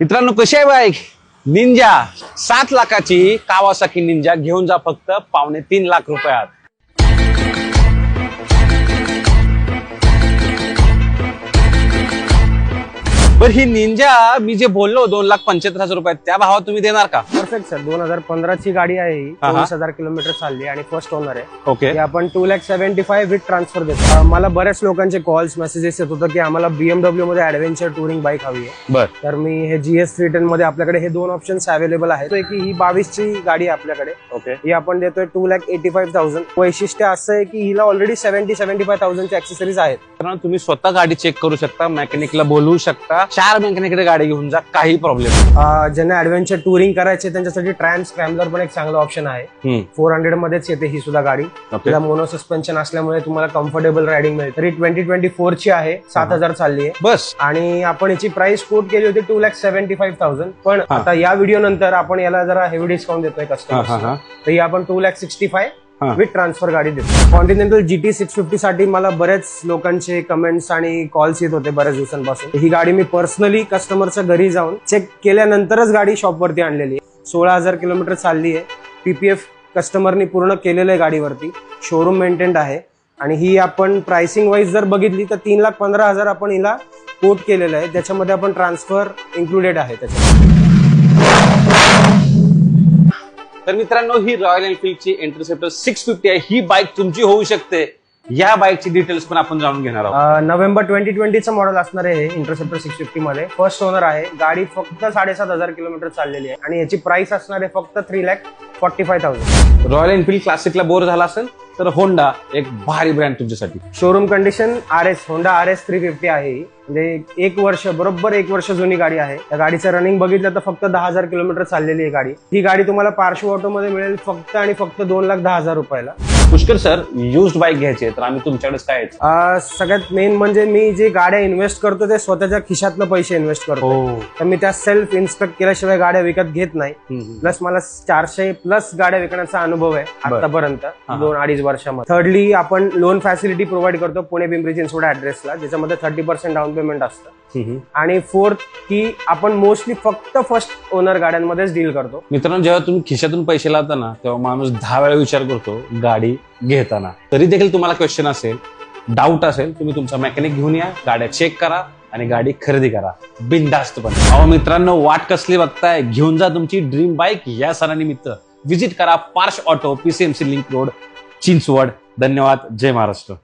मित्रांनो कशी आहे बाईक निंजा सात लाखाची कावासाकी निंजा घेऊन जा फक्त पावणे तीन लाख रुपयात. बर ही निंजा मी जे बोललो दोन लाख पंच्याहत्तर हजार रुपयात त्या भावात तुम्ही देणार का? परफेक्ट सर दोन हजार पंधराची गाडी आहे ही. हा, हा. चोवीस हजार किलोमीटर चालली आणि फर्स्ट ओनर आहे. ओके आपण two lakh seventy five with transfer देतो. अं, मला बऱ्याच लोकांचे कॉल्स मेसेजेस येत होतं की आम्हाला बीएमडब्ल्यू मध्ये ऍडव्हेंचर टुरिंग बाईक हवी आहे. बर. तर मी हे जीएस थ्री टेन मध्ये आपल्याकडे हे दोन ऑप्शन्स अवेलेबल आहेत. तो एक ही बावीसची गाडी आहे आपल्याकडे. ओके ही आपण देतोय two lakh eighty five thousand वैशिष्ट्य असं आहे की हिला ऑलरेडी सेव्हन्टी सेव्हन्टी फाय थाउजंडचे ऍक्सेसरीज आहेत. कारण तुम्ही स्वतः गाडी चेक करू शकता मेकॅनिकला बोलवू शकता. चार मेकॅनिकडे गाडी घेऊन जा काही प्रॉब्लेम ज्यांना ऍडव्हेंचर टुरिंग करायचे त्यांच्यासाठी ट्रॅम्प स्क्रॅम्बलर पण एक चांगलं ऑप्शन आहे. फोर हंड्रेड मध्येच येते ही सुद्धा गाडी. तिला मोनो सस्पेन्शन असल्यामुळे तुम्हाला कम्फर्टेबल रायडिंग मिळते तरी ट्वेंटी ट्वेंटी फोर ची आहे सात हजार चालली आहे. बस. आणि आपण याची प्राइस कोट केली होती two lakh seventy five thousand पण. आता या व्हिडिओ नंतर आपण याला जरा हेवी डिस्काउंट देतोय कस्टमर तर ही आपण टू लॅक सिक्स्टी फाय मी विथ ट्रान्सफर गाडी देतो. कॉन्टिनेंटल जीटी सिक्स फिफ्टी साठी मला बरेच लोकांचे कमेंट्स आणि कॉल्स येत होते बऱ्याच दिवसांपासून. ही गाडी मी पर्सनली कस्टमरच्या घरी जाऊन चेक केल्यानंतरच गाडी शॉपवरती आणलेली आहे. सोळा हजार किलोमीटर चालली आहे. पीपीएफ कस्टमरनी पूर्ण केलेलं आहे गाडीवरती. शोरूम मेंटेन्ड आहे. आणि ही आपण प्राइसिंग वाईज जर बघितली तर तीन लाख पंधरा हजार आपण हिला कोट केलेलं आहे. त्याच्यामध्ये आपण ट्रान्सफर इन्क्लुडेड आहे त्याच्यामध्ये. तर मित्रांनो ही रॉयल एनफिल्डची इंटरसेप्टर सिक्स फिफ्टी आहे. ही बाईक तुमची होऊ शकते. या बाईकची डिटेल्स पण आपण जाणून घेणार आहोत. नोव्हेंबर ट्वेंटी ट्वेंटीचं मॉडेल असणार आहे हे इंटरसेप्टर सिक्स फिफ्टी मध्ये. फर्स्ट ओनर आहे. गाडी फक्त साडेसात हजार किलोमीटर चाललेली आहे. आणि याची प्राइस असणार आहे फक्त three lakh forty five thousand Royal Enfield क्लासिकला bore झाला असेल. तर होंडा एक भारी ब्रँड तुमच्यासाठी. Showroom condition R S Honda R S three fifty आहे. म्हणजे एक वर्ष बरोबर एक वर्ष जुनी गाडी आहे. त्या गाडीचं रनिंग बघितलं तर फक्त दहा हजार किलोमीटर चाललेली आहे गाडी. ही गाडी तुम्हाला पार्श्व ऑटो मध्ये मिळेल फक्त आणि फक्त दोन लाख दहा हजार रुपयाला. पुष्कर सर युज्ड बाईक घ्यायची तर आम्ही तुमच्याकडेच काय? अ, सगळ्यात मेन म्हणजे मी जे गाड्या इन्व्हेस्ट करतो ते स्वतःच्या खिशातनं पैसे इन्व्हेस्ट करतो तर मी त्या सेल्फ इन्स्पेक्ट केल्याशिवाय गाड्या विकत घेत नाही. प्लस मला चारशे प्लस गाड्या विकण्याचा अनुभव आहे बरं. आतापर्यंत हा. दोन अडीच वर्षामध्ये थर्डली आपण लोन फॅसिलिटी प्रोव्हाइड करतो पुणे पिंपरी चिंचवड ऍड्रेसला ज्याच्यामध्ये थर्टी पर्सेंट डाऊन पेमेंट असतं. आणि फोर्थ की आपण मोस्टली फक्त फर्स्ट ओनर गाड्यांमध्येच डील करतो. मित्रांनो जेव्हा तुम्ही खिशातून पैसे लावता ना तेव्हा माणूस दहा वेळा विचार करतो गाडी घेताना. तरी देखील तुम्हाला क्वेश्चन असेल डाऊट असेल तुम्ही तुमचा मेकॅनिक घेऊन या गाड्या चेक करा आणि गाडी खरेदी करा. बिनधास्तपणे अहो मित्रांनो वाट कसली बघताय? घेऊन जा तुमची ड्रीम बाईक या सणानिमित्त. विजिट करा Parsh auto PCMC link road Chinchwad. धन्यवाद. जय महाराष्ट्र.